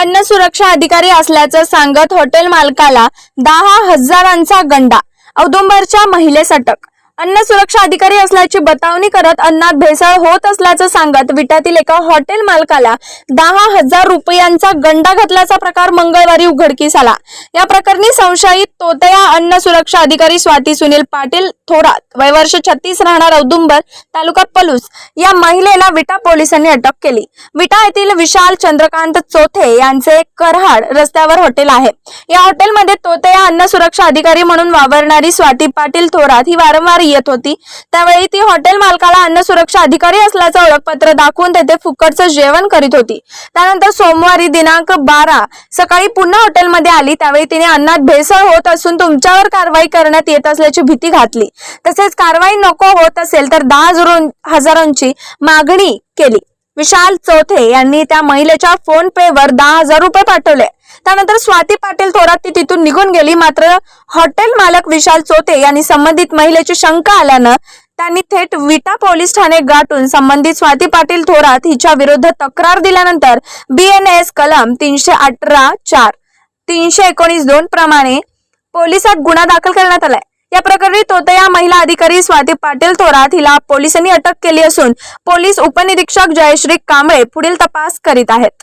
अन्न सुरक्षा अधिकारी असल्याचं सांगत हॉटेल मालकाला दहा हजारांचा गंडा औदुंबरच्या महिलेस अटक अन्न सुरक्षा अधिकारी असल्याची बतावणी करत अन्नात भेसळ होत असल्याचं सांगत विटातील एका हॉटेल मालकाला दहा हजार रुपयांचा गंडा घातल्याचा प्रकार मंगळवारी उघडकीस आला. या प्रकरणी संशयित तोतया अन्न सुरक्षा अधिकारी स्वाती सुनील पाटील थोरात वयवर्ष छत्तीस राहणार औदुंबर तालुका पलूस या महिलेला विटा पोलिसांनी अटक केली. विटा येथील विशाल चंद्रकांत चोथे यांचे करहाड रस्त्यावर हॉटेल आहे. या हॉटेलमध्ये तोतया अन्न सुरक्षा अधिकारी म्हणून वावरणारी स्वाती पाटील थोरात ही वारंवार येत होती. त्यावेळी ती हॉटेल मालकाला अन्न सुरक्षा अधिकारी असल्याचं ओळखपत्र दाखवून तेथे फुकटचं जेवण करीत होती. त्यानंतर सोमवारी दिनांक बारा सकाळी पुन्हा हॉटेलमध्ये आली. त्यावेळी तिने अन्नात भेसळ होत असून तुमच्यावर कारवाई करण्यात येत असल्याची भीती घातली. तसेच कारवाई नको होत असेल तर दहा हजारांची मागणी केली. विशाल चौथे यांनी त्या महिलेच्या फोन पे वर दहा हजार रुपये पाठवले. त्यानंतर स्वाती पाटील थोरात ती तिथून निघून गेली. मात्र हॉटेल मालक विशाल चोते यांनी संबंधित महिलेची शंका आल्यानं त्यांनी थेट विटा पोलीस ठाणे गाठून संबंधित स्वाती पाटील थोरात हिच्या विरुद्ध तक्रार दिल्यानंतर बीएनएस कलम तीनशे अठरा चार तीनशे एकोणीस दोन प्रमाणे पोलिसात गुन्हा दाखल करण्यात आलाय. या प्रकरणी तोतया महिला अधिकारी स्वाती पाटील थोरात हिला पोलिसांनी अटक केली असून पोलीस उपनिरीक्षक जयश्री कांबळे पुढील तपास करीत आहेत.